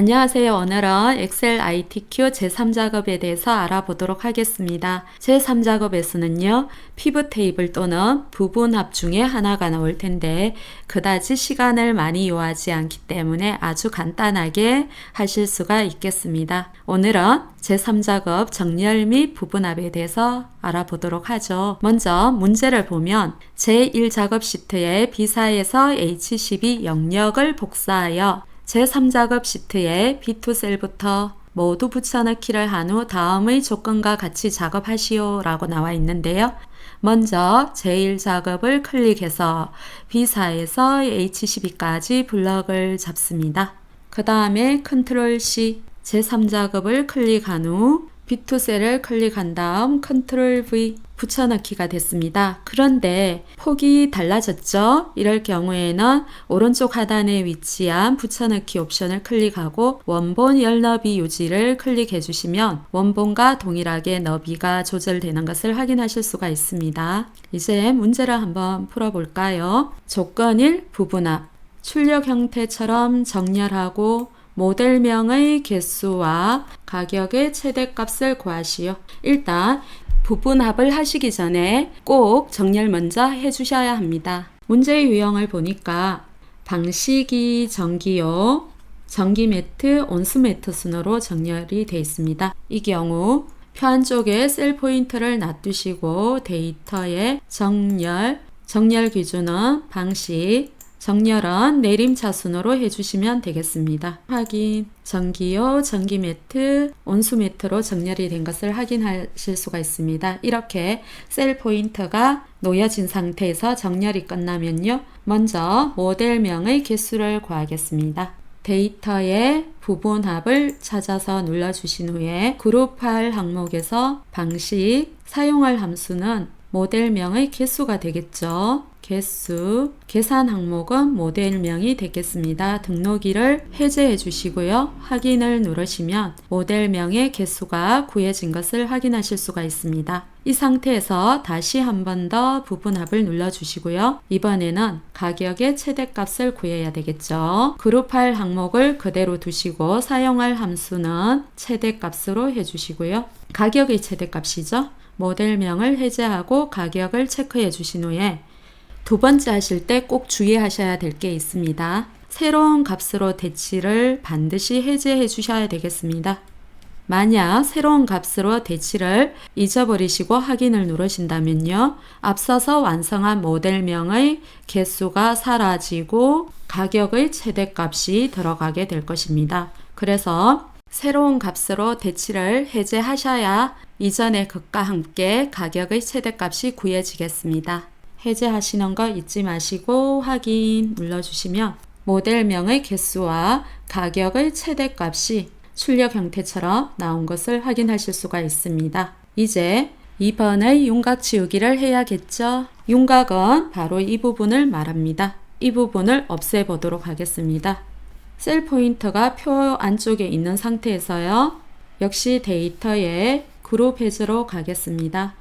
안녕하세요. 오늘은 엑셀 ITQ 제3작업에 대해서 알아보도록 하겠습니다. 제3작업에서는요, 피부 테이블 또는 부분합 중에 하나가 나올 텐데, 그다지 시간을 많이 요하지 않기 때문에 아주 간단하게 하실 수가 있겠습니다. 오늘은 제3작업 정렬 및 부분합에 대해서 알아보도록 하죠. 먼저 문제를 보면 제1작업 시트에 B사에서 H12 영역을 복사하여 제3작업 시트에 B2 셀부터 모두 붙여넣기를 한 후 다음의 조건과 같이 작업하시오 라고 나와 있는데요. 먼저 제1작업을 클릭해서 B사에서 H12까지 블럭을 잡습니다. 그 다음에 컨트롤 C 제3작업을 클릭한 후 B2 셀을 클릭한 다음 컨트롤 V 붙여넣기가 됐습니다. 그런데 폭이 달라졌죠? 이럴 경우에는 오른쪽 하단에 위치한 붙여넣기 옵션을 클릭하고 원본 열너비 유지를 클릭해 주시면 원본과 동일하게 너비가 조절되는 것을 확인하실 수가 있습니다. 이제 문제를 한번 풀어볼까요? 조건 1 부분합 출력 형태처럼 정렬하고 모델명의 개수와 가격의 최대값을 구하시오. 일단 부분합을 하시기 전에 꼭 정렬 먼저 해주셔야 합니다. 문제의 유형을 보니까 방식이 전기요, 전기 매트, 온수 매트 순으로 정렬이 되어 있습니다. 이 경우 표 한쪽에 셀 포인트를 놔두시고 데이터에 정렬, 정렬 기준은 방식, 정렬은 내림차순으로 해주시면 되겠습니다. 확인, 전기요, 전기 매트, 온수 매트로 정렬이 된 것을 확인하실 수가 있습니다. 이렇게 셀 포인트가 놓여진 상태에서 정렬이 끝나면요. 먼저 모델명의 개수를 구하겠습니다. 데이터의 부분합을 찾아서 눌러주신 후에 그룹할 항목에서 방식, 사용할 함수는 모델명의 개수가 되겠죠. 개수, 계산 항목은 모델명이 되겠습니다. 등록일을 해제해 주시고요. 확인을 누르시면 모델명의 개수가 구해진 것을 확인하실 수가 있습니다. 이 상태에서 다시 한 번 더 부분합을 눌러주시고요. 이번에는 가격의 최대값을 구해야 되겠죠. 그룹할 항목을 그대로 두시고 사용할 함수는 최대값으로 해주시고요. 가격의 최대값이죠. 모델명을 해제하고 가격을 체크해 주신 후에 두 번째 하실 때 꼭 주의하셔야 될 게 있습니다. 새로운 값으로 대치를 반드시 해제해 주셔야 되겠습니다. 만약 새로운 값으로 대치를 잊어버리시고 확인을 누르신다면요. 앞서서 완성한 모델명의 개수가 사라지고 가격의 최대값이 들어가게 될 것입니다. 그래서 새로운 값으로 대치를 해제하셔야 이전의 것과 함께 가격의 최대값이 구해지겠습니다. 해제하시는 거 잊지 마시고 확인 눌러주시면 모델명의 개수와 가격의 최대값이 출력 형태처럼 나온 것을 확인하실 수가 있습니다. 이제 2번의 윤곽 지우기를 해야겠죠. 윤곽은 바로 이 부분을 말합니다. 이 부분을 없애보도록 하겠습니다. 셀 포인터가 표 안쪽에 있는 상태에서요. 역시 데이터에 그룹 해제로 가겠습니다.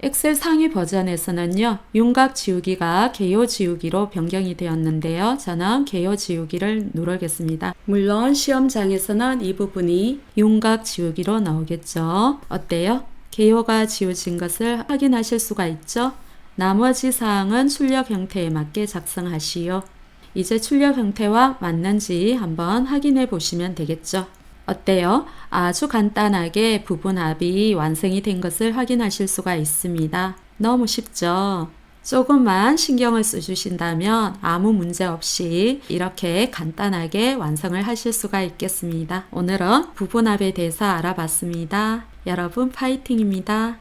엑셀 상위 버전에서는요, 윤곽 지우기가 개요 지우기로 변경이 되었는데요. 저는 개요 지우기를 누르겠습니다. 물론 시험장에서는 이 부분이 윤곽 지우기로 나오겠죠. 어때요? 개요가 지워진 것을 확인하실 수가 있죠? 나머지 사항은 출력 형태에 맞게 작성하시오. 이제 출력 형태와 맞는지 한번 확인해 보시면 되겠죠. 어때요? 아주 간단하게 부분합이 완성이 된 것을 확인하실 수가 있습니다. 너무 쉽죠? 조금만 신경을 써주신다면 아무 문제 없이 이렇게 간단하게 완성을 하실 수가 있겠습니다. 오늘은 부분합에 대해서 알아봤습니다. 여러분 파이팅입니다.